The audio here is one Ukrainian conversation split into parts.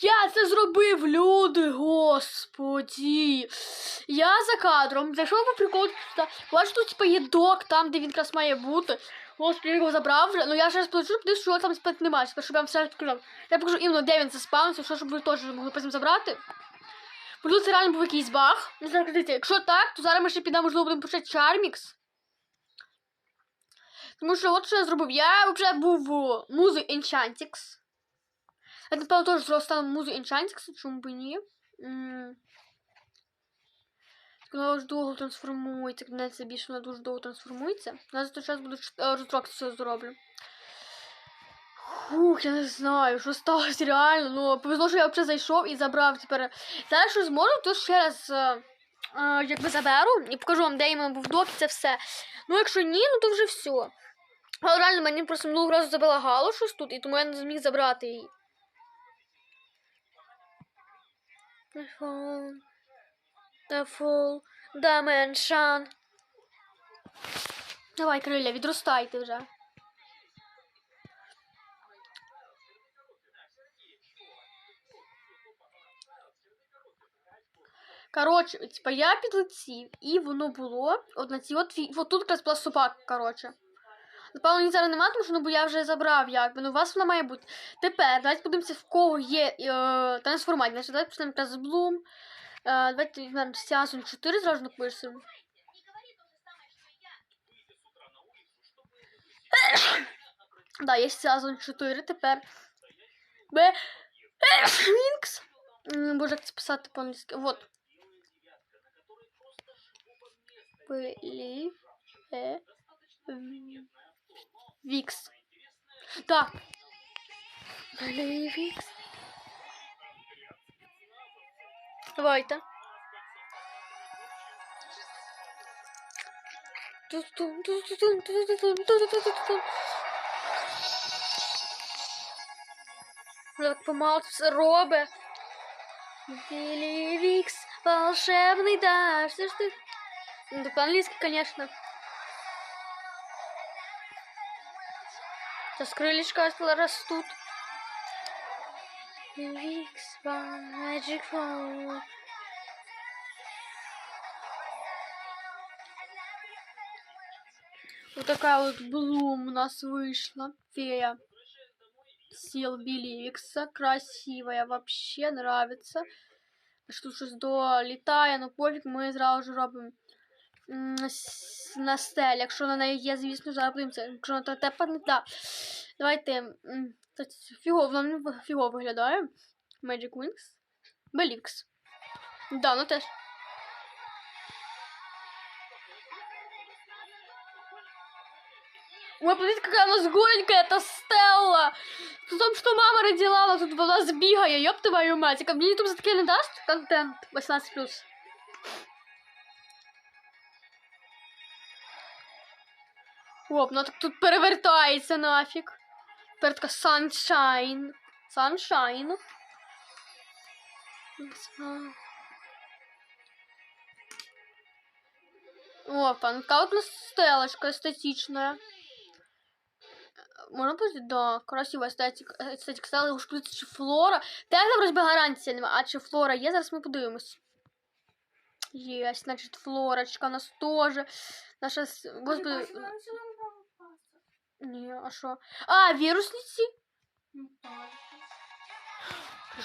Я це зробив, люди, господі. Я за кадром зайшов по приколу. Бачу, тут типа є док, там, де він якраз має бути. Господи, я його забрав вже. Ну я ще раз подивлюсь, що там спати немає, щоб я вам все розказав. Я покажу іменно, де він заспавнився, що щоб ви теж могли потім забрати. Можливо, це реально був якийсь баг. Не знаю, дивіться, якщо так, то зараз ми ще підемо, можливо, будемо почати Чармікс. Тому що от що я зробив. Я вже був у музу Enchantix. Я, напевно, теж зростав музу Enchantix, чому б і ні. Вона дуже довго трансформується, мене це більше вона дуже довго трансформується. Я за той час буду ретракцію зроблю. Фух, я не знаю, що сталося реально. Ну, повезло, що я взагалі зайшов і забрав тепер. Зараз що зможу, то ще раз е, якби заберу і покажу вам, де іменно був док, і це все. Ну, якщо ні, ну то вже все. Але реально мені просто минулого разу забила Галу щось тут, і тому я не зміг забрати її. The full, the full dimension. Давай, криля, відростайте вже. Коротше, типа я підлетів, і воно було от на цій от, от тут якраз була собака, коротше. Напевно, її зараз немає, тому що ну, бо я вже забрав, якби. Ну, у вас вона має бути. Тепер давайте подивимося, в кого є е, трансформація. Значить, давайте почнемо якраз з Bloom. Е, давайте візьмемо Season 4 зразу напишемо. Да, є Season 4 тепер. Б. Вінкс. Боже, як це писати по-англійськи. Вот. Блі. Е. В- Вікс. Так. Вікс. Давайте. Так помалу все робить. Вікс, волшебний даж. Це ж ти. Ну, по-английски, конечно. Сейчас крылышка растут. Викс, Magic Phone. Вот такая вот Блум у нас вышла. Фея. Сил Билли Викса. Красивая. Вообще нравится. Що щось долітає, ну пофіг, ми зразу ж робимо м, с- на стелі. Якщо на неї є, звісно, зараз подивимося. Якщо на тепер не так. Давайте. м, та ц- Фігово, вона мені ви- фігово виглядає. Magic Wings. Белікс. Да, ну теж. Ой, посмотрите, какая у нас голенькая эта Стелла. При том, что мама родила, она тут была сбегая, ёб твою мать. А мне YouTube за таки не даст контент 18+. Оп, ну так тут перевертається нафіг. Тепер така Sunshine. Sunshine. Опа, ну така от стелочка эстетичная. Можно powiedzieć? Да, красива естетика, естетика стела, уж плюс чи флора. Теж там розби гарантія нема, а чи флора є, зараз ми подивимось. Єсть, значить, флорочка у нас теж. Наша, господи, ні, а що? А, вірусниці?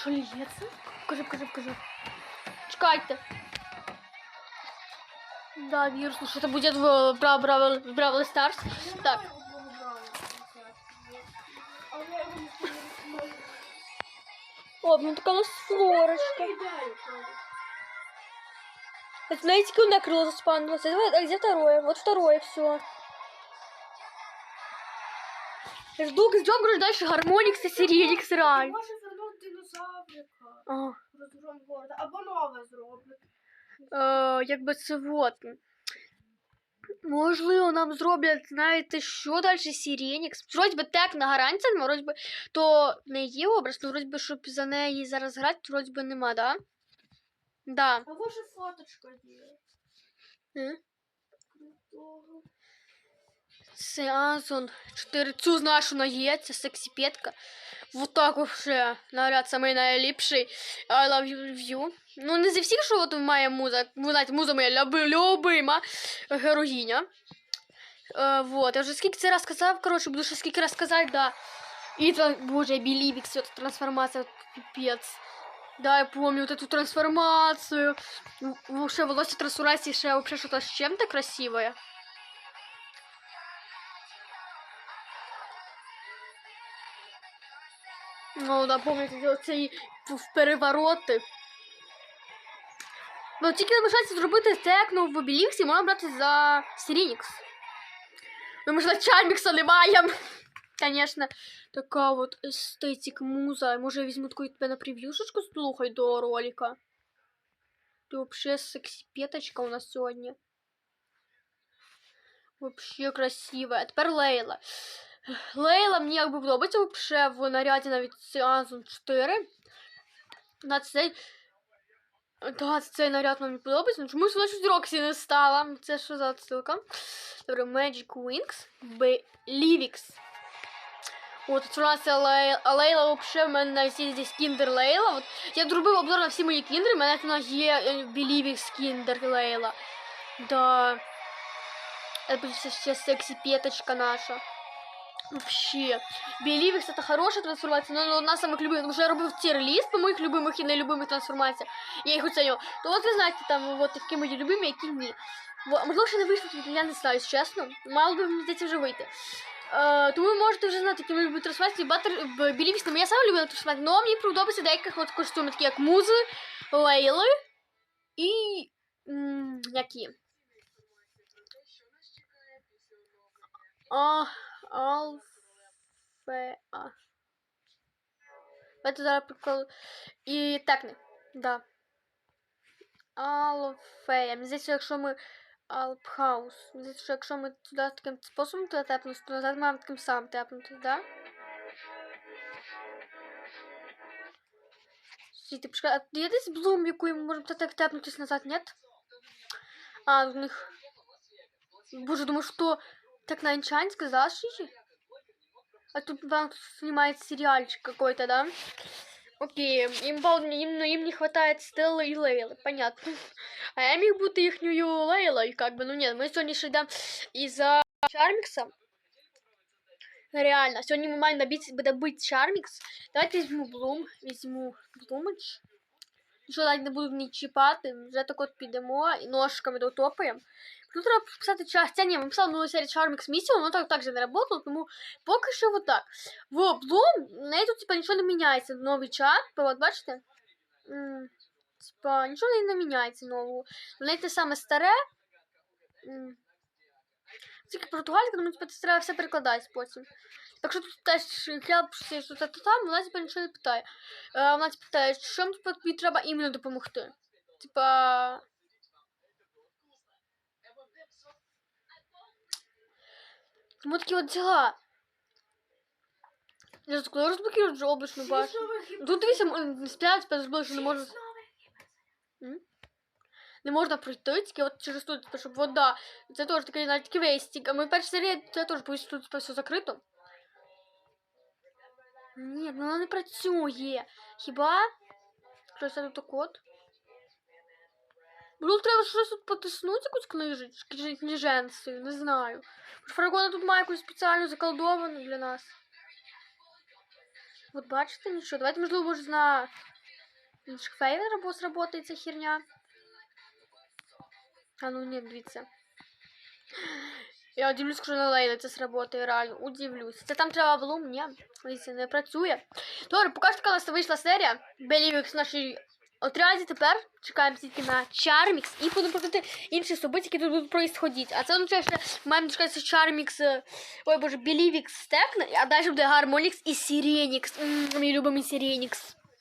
Що лється? Покажи, покажи, покажи. Чекайте. Да, вирус, ну что-то будет в Бра- Бравл Бравл Старс. Так. О, ну така у нас флорочка. Это, знаете, как на крыло заспанилось? А где второе? Вот второе, все. Жду, ждем, говорю, дальше гармоникс и сиреникс рай. Може вернути динозаврика А, розгром города, або нове зроблять. е, якби це вот. Можливо, нам зроблять, знаєте, що далі Сіренікс. Вроді би так на гарантія, вроді би, то не є образ, ну вроді би, щоб за неї зараз грати, то вроді би нема, да? Да. Або ж фоточка є. М? Крутого. Сеансон 4. Цю знаєш, вона є, це сексіпетка. Вот так вообще наряд самий найліпший. I love you. Ну, не зі всіх, що от має муза. Ви знаєте, муза моя люби, любима героїня. Е, вот, я вже скільки це раз казав, коротше, буду ще скільки раз казати, да. І тран... Боже, Білівік, все, эта трансформація, пипец. Да, я помню вот эту трансформацию. Вообще, волосся трансформації ще вообще что-то с чем-то красивое. Ну, да, помните, цей в перевороти. Ну, тільки залишається зробити текно в Біліксі, можна брати за Сірінікс. Ну, ми ж на Чармікса не маємо. Конечно, така от естетик муза. Може, я візьму таку тебе на прев'юшечку слухай до ролика. Ти вообще сексі-петочка у нас сьогодні. Вообще красива. А тепер Лейла. Лейла мені якби подобається вообще в наряді навіть Season 4. На цей. Да, цей наряд мені подобається. Ну чомусь вона Роксі не стала. Це що за отсилка? Добре, Magic Wings. Belivix. От, це Лейла, Лейла вообще в мене на здесь кіндер Лейла. От, я зробив обзор на всі мої кіндери, в мене тут є е, Belivix кіндер Лейла. Да. Это будет сейчас секси наша Вообще. Беливикс это хорошая трансформация, но одна з самых любимых, потому что я робив тир-лист по моїх любимих і нелюбимих трансформаціях. Я їх оцінював. То от ви знаєте, там от які мої любимі, які ні. Во- Можливо, ще не вийшло, я не знаю, якщо чесно. Мало би мені здається вже вийти. Е, тому ви можете вже знати, які ми любимо трансформації. Баттер в Білівікс, я саме любила трансформації, але мені подобається деяких от костюмів, такі як музи, лейли і. м, які? А, Алфеа. Давайте зараз прикладу. І Текни. Да. Алфея. Мені здається, якщо ми Алпхаус. Мені здається, що якщо ми туди таким способом туди тепнути, то назад маємо таким самим тепнути, да? Стійте, почекай, а є десь блум, яку ми можемо так тепнутись назад, нет? А, у них... Боже, думаю, что так на Энчайн сказал Шиши? А тут вам тут снимает сериальчик какой-то, да? Окей, им, пол- им, ну, им не хватает Стеллы и Лейлы, понятно. А я міг бути їхньою Лейлою, как бы, ну нет, мы сегодня ще йдемо із-за Чармікса. Реально, сьогодні ми маємо добити, добити Чармікс. Давайте візьму Блум, візьму Блумич. Що навіть не буду ні чіпати, вже так от підемо і ножками дотопаємо. Тут треба писати час. Це ні, ми писали нову серію Charmix місію, воно так, так же не работало, тому поки що вот так. В Bloom, в неї тут типа нічого не міняється. Новий чат, от бачите? М, Типа, нічого не міняється нового. В неї те саме старе. М. Тільки португальська, тому типа, це треба все перекладати потім. Так що тут теж я пишу, що це там, вона типа нічого не питає. Е, вона типа питає, що тобі треба іменно допомогти. Типа. Тому такі от діла. Я ж коли розблокуєш вже облачну башню. Тут дивіться, сплять, тепер що не можна. Не можна пройти, тільки от через тут, типу, щоб вода. Це теж такий навіть квестик. А ми перші серії, це теж боюсь, тут типу, все закрито. Ні, ну воно не працює. Хіба? Це тут код. Ну, треба щось тут потиснути, якусь книжечку, книженцію, не знаю. Може, Фарагона тут має якусь спеціальну заколдовану для нас. От бачите, нічого. Давайте, можливо, може на інших фейлер або сработає ця херня. А ну ні, дивіться. Я дивлюсь, що на Лейли це сработає, реально. Удивлюсь. Це там треба блум? Ні. Дивіться, не працює. Добре, поки що така у нас вийшла серія. Белівікс в нашій отряді тепер. Чекаємо тільки на Чармікс і будемо проходити інші события, які тут будуть происходити. А це означає, що маємо дочекатися Чармікс, е, ой боже, Белівікс стекне, а далі буде Гармонікс і Сиренікс. М, Мій любимий Сиренікс.